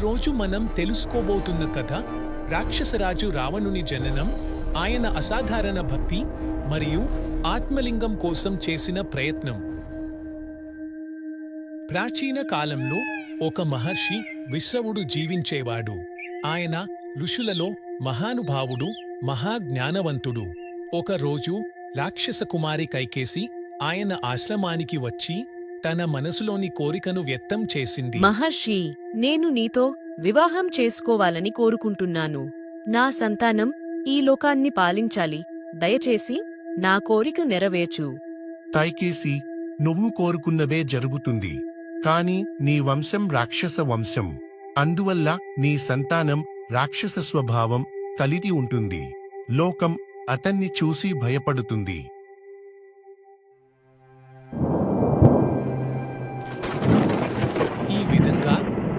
రోజు మనం తెలుసుకోబోతున్న కథ రాక్షసరాజు రావణుని జననం ఆయన అసాధారణ భక్తి మరియు ఆత్మలింగం కోసం చేసిన ప్రయత్నం. ప్రాచీన కాలంలో ఒక మహర్షి విశ్రవుడు జీవించేవాడు. ఆయన ఋషులలో మహానుభావుడు మహాజ్ఞానవంతుడు. ఒకరోజు రాక్షస కుమారి కైకేసి ఆయన ఆశ్రమానికి వచ్చి తన మనసులోని కోరికను వ్యక్తం చేసింది. మహర్షి నేను నీతో వివాహం చేసుకోవాలని కోరుకుంటున్నాను. నా సంతానం ఈ లోకాన్ని పాలించాలి. దయచేసి నా కోరిక నెరవేర్చు. తైకేసి నువ్వు కోరుకున్నదే జరుగుతుంది. కాని నీ వంశం రాక్షస వంశం. అందువల్ల నీ సంతానం రాక్షస స్వభావం కలిగి ఉంటుంది. లోకం అతన్ని చూసి భయపడుతుంది.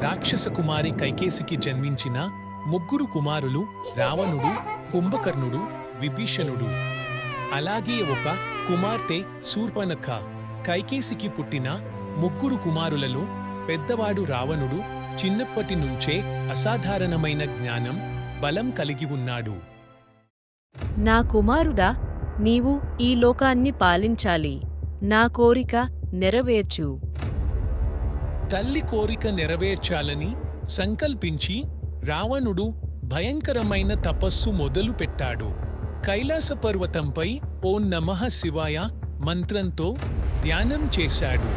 రాక్షస కుమారి కైకేసికి జన్మించిన ముగ్గురు కుమారులు రావణుడు కుంభకర్ణుడు విభీషణుడు. అలాగే ఒక కుమార్తె శూర్పనఖ కైకేసికి పుట్టిన ముగ్గురు కుమారులలో పెద్దవాడు రావణుడు చిన్నప్పటి నుంచే అసాధారణమైన జ్ఞానం బలం కలిగి ఉన్నాడు. నా కుమారుడా నీవు ఈ లోకాన్ని పాలించాలి. నా కోరిక నెరవేర్చు. తల్లి కోరిక నెరవేర్చాలని సంకల్పించి రావణుడు భయంకరమైన తపస్సు మొదలుపెట్టాడు కైలాస పర్వతంపై ఓ నమః శివాయ మంత్రంతో ధ్యానం చేశాడు.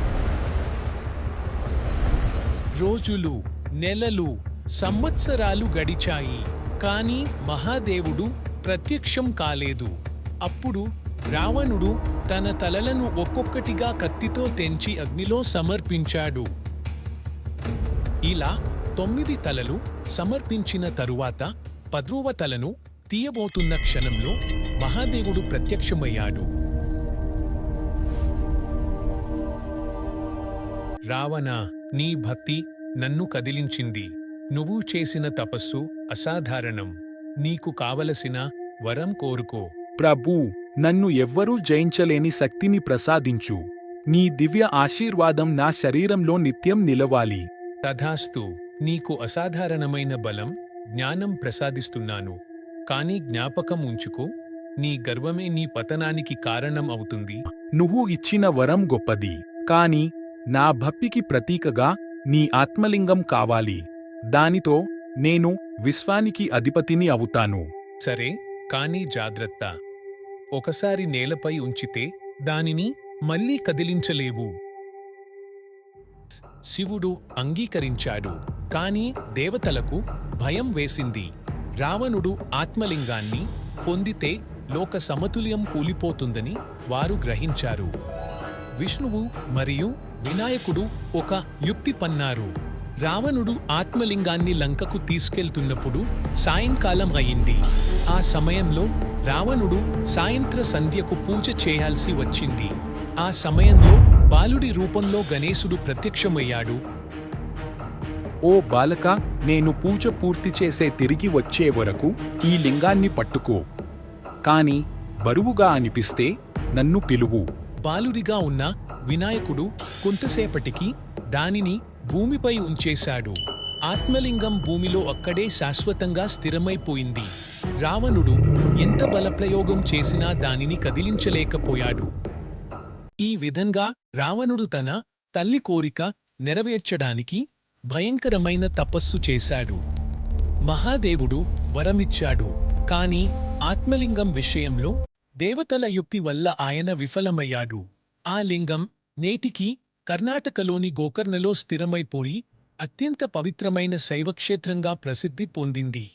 రోజులు నెలలు సంవత్సరాలు గడిచాయి. కాని మహాదేవుడు ప్రత్యక్షం కాలేదు. అప్పుడు రావణుడు తన తలలను ఒక్కొక్కటిగా కత్తితో తెంచి అగ్నిలో సమర్పించాడు. ఇలా తొమ్మిది తలలు సమర్పించిన తరువాత పద్రువ తలను తీయబోతున్న క్షణంలో మహాదేవుడు ప్రత్యక్షమయ్యాడు. రావణ నీ భక్తి నన్ను కదిలించింది. నువ్వు చేసిన తపస్సు అసాధారణం. నీకు కావలసిన వరం కోరుకో. ప్రభూ నన్ను ఎవ్వరూ జయించలేని శక్తిని ప్రసాదించు. నీ దివ్య ఆశీర్వాదం నా శరీరంలో నిత్యం నిలవాలి. తథాస్తు నీకు అసాధారణమైన బలం జ్ఞానం ప్రసాదిస్తున్నాను. కానీ జ్ఞాపకం ఉంచుకో నీ గర్వమే నీ పతనానికి కారణం అవుతుంది. నువ్వు ఇచ్చిన వరం గొప్పది కాని నా భక్తికి ప్రతీకగా నీ ఆత్మలింగం కావాలి. దానితో నేను విశ్వానికి అధిపతిని అవుతాను. సరే కానీ జాగ్రత్త. ఒకసారి నేలపై ఉంచితే దానిని మళ్ళీ కదిలించలేవు. శివుడు అంగీకరించాడు. కాని దేవతలకు భయం వేసింది. రావణుడు ఆత్మలింగాన్ని పొందితే లోక సమతుల్యం కూలిపోతుందని వారు గ్రహించారు. విష్ణువు మరియు వినాయకుడు ఒక యుక్తి పన్నారు. రావణుడు ఆత్మలింగాన్ని లంకకు తీసుకెళ్తున్నప్పుడు సాయంకాలం అయింది. ఆ సమయంలో రావణుడు సాయంత్ర సంధ్యకు పూజ చేయాల్సి వచ్చింది. ఆ సమయంలో బాలుడి రూపంలో గణేశుడు ప్రత్యక్షమయ్యాడు. ఓ బాలక నేను పూజ పూర్తి చేసే తిరిగి వచ్చే వరకు ఈ లింగాన్ని పట్టుకో. కాని బరువుగా అనిపిస్తే నన్ను పిలువు. బాలుడిగా ఉన్న వినాయకుడు కొంతసేపటికి దానిని భూమిపై ఉంచేశాడు. ఆత్మలింగం భూమిలో అక్కడే శాశ్వతంగా స్థిరమైపోయింది. రావణుడు ఎంత బలప్రయోగం చేసినా దానిని కదిలించలేకపోయాడు. ఈ విధంగా రావణుడు తన తల్లి కోరిక నెరవేర్చడానికి భయంకరమైన తపస్సు చేశాడు. మహాదేవుడు వరమిచ్చాడు. కాని ఆత్మలింగం విషయంలో దేవతల యుక్తి వల్ల ఆయన విఫలమయ్యాడు. ఆ లింగం నేటికి కర్ణాటకలోని గోకర్ణలో స్థిరమైపోయి అత్యంత పవిత్రమైన శైవక్షేత్రంగా ప్రసిద్ధి పొందింది.